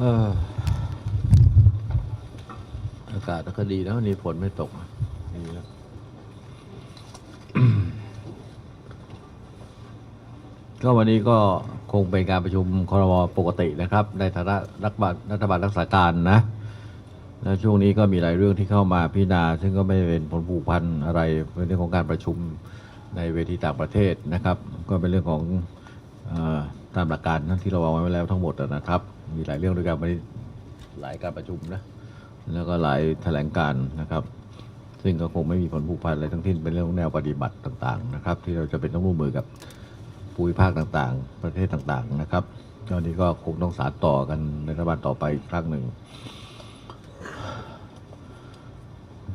เอออากาศก็ดีนะวันนี้ฝนไม่ตกดีแล้วก็วันนี้ก็คงเป็นการประชุมครมปกตินะครับ ในฐานะรัฐบาลรัฐบาลรักษาการนะแล้วช่วงนี้ก็มีหลายเรื่องที่เข้ามาพิจารณา ซึ่งก็ไม่ได้เป็นผลผูกพันอะไรเป็นเรื่องของการประชุมในเวทีต่างประเทศนะครับ ก็เป็นเรื่องของเออตามหลักการนั้นที่เราวางไว้แล้วทั้งหมดนะครับ มีหลายเรื่องด้วยกันวันนี้หลายการประชุมนะแล้วก็หลายแถลงการนะครับ ซึ่งก็คงไม่มีผลผูกพันอะไรทั้งสิ้นเป็นเรื่องของแนวปฏิบัติต่างๆนะครับ ที่เราจะเป็นต้องร่วมมือกับภูมิภาคต่างๆ ประเทศต่างๆนะครับตอนนี้ก็คงต้องสานต่อกันในรัฐบาลต่อไปอีกครั้งหนึ่ง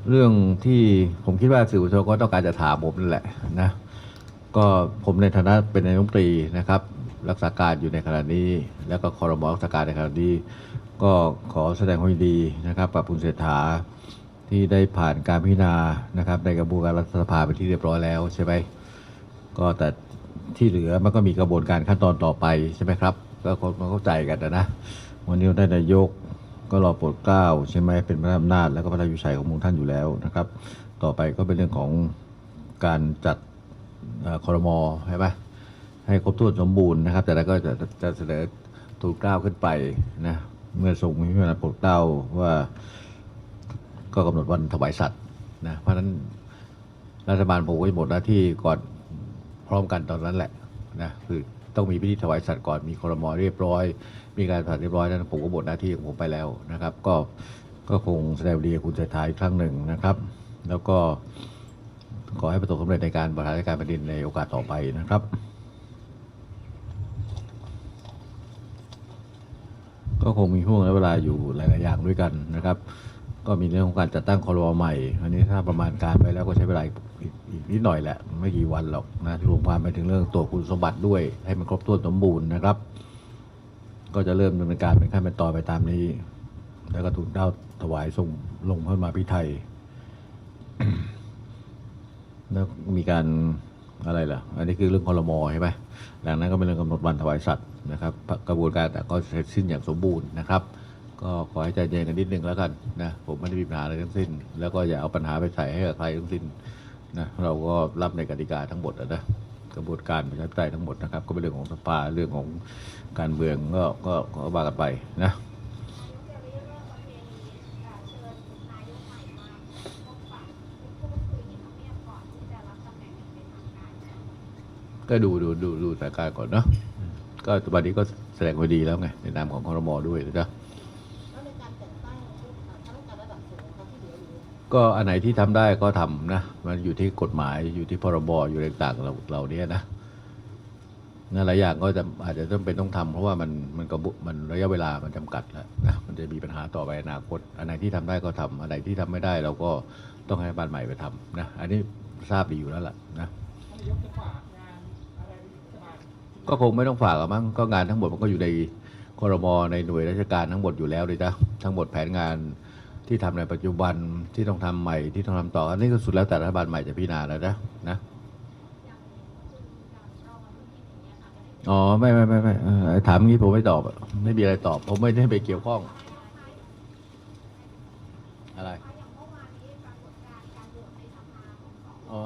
เรื่องที่ผมคิดว่าสื่อมวลชนก็ต้องการจะถามผมนั่นแหละนะก็ผมในฐานะเป็นนายกรัฐมนตรีนะครับ รักษาการอยู่ในขณะนี้ แล้วก็คอรมอรักษาการในขณะนี้ ก็ขอแสดงความยินดีนะครับกับคุณเศรษฐาที่ได้ผ่านการพิจารณานะครับ ในกระบวนการรัฐสภาเป็นที่เรียบร้อยแล้วใช่ไหมก็แต่ที่เหลือมันก็มีกระบวนการขั้นตอนต่อไปใช่ไหมครับ ก็คงต้องเข้าใจกันนะ วันนี้ได้นายกก็รอโปรดเกล้าใช่ไหมเป็นพระอำนาจแล้วก็พระราชวิชัยของมูลท่านอยู่แล้วนะครับ ต่อไปก็เป็นเรื่องของการจัดคอรมอใช่ไหม ให้ครบถ้วนสมบูรณ์นะครับ แต่แล้วก็จะจะเสนอทูลเกล้าขึ้นไปนะเมื่อทรงมีพระราชโปรดเกล้าว่าก็กำหนดวันถวายสัตว์นะเพราะฉะนั้นรัฐบาลผมก็จะหมดหน้าที่ก่อนพร้อมกันตอนนั้นแหละนะคือต้องมีพิธีถวายสัตว์ก่อนมีครมอเรียบร้อย มีการผ่านเรียบร้อยนั้นผมก็หมดหน้าที่ของผมไปแล้วนะครับ ก็ก็คงแสดงความดีกับคุณเศรษฐาอีกครั้งหนึ่งนะครับ แล้วก็ขอให้ประสบความสำเร็จในการบริหารราชการแผ่นดินในโอกาสต่อไปนะครับ ก็ คงมีห่วงระยะเวลาอยู่หลาย ๆ อย่างด้วยกันนะครับ ก็มีเรื่องของการจัดตั้งคอรมอใหม่ อันนี้ถ้าประมาณการไปแล้วก็ใช้เวลาอีกนิดหน่อยแหละ ไม่กี่วันหรอกนะรวมความไปถึงเรื่องตัวจคุณสมบัติด้วย ให้มันครบถ้วนสมบูรณ์นะครับ ก็จะเริ่มดำเนินการเป็นขั้นเป็นตอนไปตามนี้ แล้วก็ถูกเด้าถวายส่งลงพระมาพิไทยแล้วมีการอะไรล่ะ อันนี้คือเรื่องคอรมอใช่ไหมหลังนั้นก็เป็นเรื่องกำหนดวันถวายสัตว์ นะครับกระบวนการแต่ก็เสร็จสิ้นอย่างสมบูรณ์นะครับ ก็ขอให้ใจเย็นกันนิดนึงแล้วกันนะผมไม่ได้มีปัญหาอะไรทั้งสิ้น แล้วก็อย่าเอาปัญหาไปใส่ให้กับใครทั้งสิ้นนะเราก็รับในกติกาทั้งหมดอะนะกระบวนการประชาธิปไตยทั้งหมดนะครับ ก็เป็นเรื่องของสภาเรื่องของการเมืองก็ก็ก็ว่ากันไปนะก็ดูดูดูดูสถานการณ์ก่อนเนาะ ก็วันนี้ก็แสดงความดีแล้วไงในนามของคอรมอด้วยนะจ๊ะก็อันไหนที่ทำได้ก็ทำนะ มันอยู่ที่กฎหมายอยู่ที่พรบอยู่ในต่างเราเราเนี้ยนะนั่นหลายอย่างก็จะอาจจะต้องเป็นต้องทำเพราะว่ามันมันกระบุมันระยะเวลามันจำกัดแล้วนะมันจะมีปัญหาต่อไปอนาคต อันไหนที่ทำได้ก็ทำอันไหนที่ทำไม่ได้เราก็ต้องให้บ้านใหม่ไปทำนะ อันนี้ทราบดีอยู่แล้วล่ะนะ ก็คงไม่ต้องฝากอะมั้งก็งานทั้งหมดมันก็อยู่ในคอรมอในหน่วยราชการทั้งหมดอยู่แล้วเลยจ้ะทั้งหมดแผนงานที่ทำในปัจจุบันที่ต้องทำใหม่ที่ต้องทำต่ออันนี้ก็สุดแล้วแต่รัฐบาลใหม่จะพิจารณาแล้วนะนะอ๋อไม่ไม่ไม่ไม่ถามงี้ผมไม่ตอบไม่มีอะไรตอบ ผมไม่ได้ไปเกี่ยวข้อง อะไรอ๋อ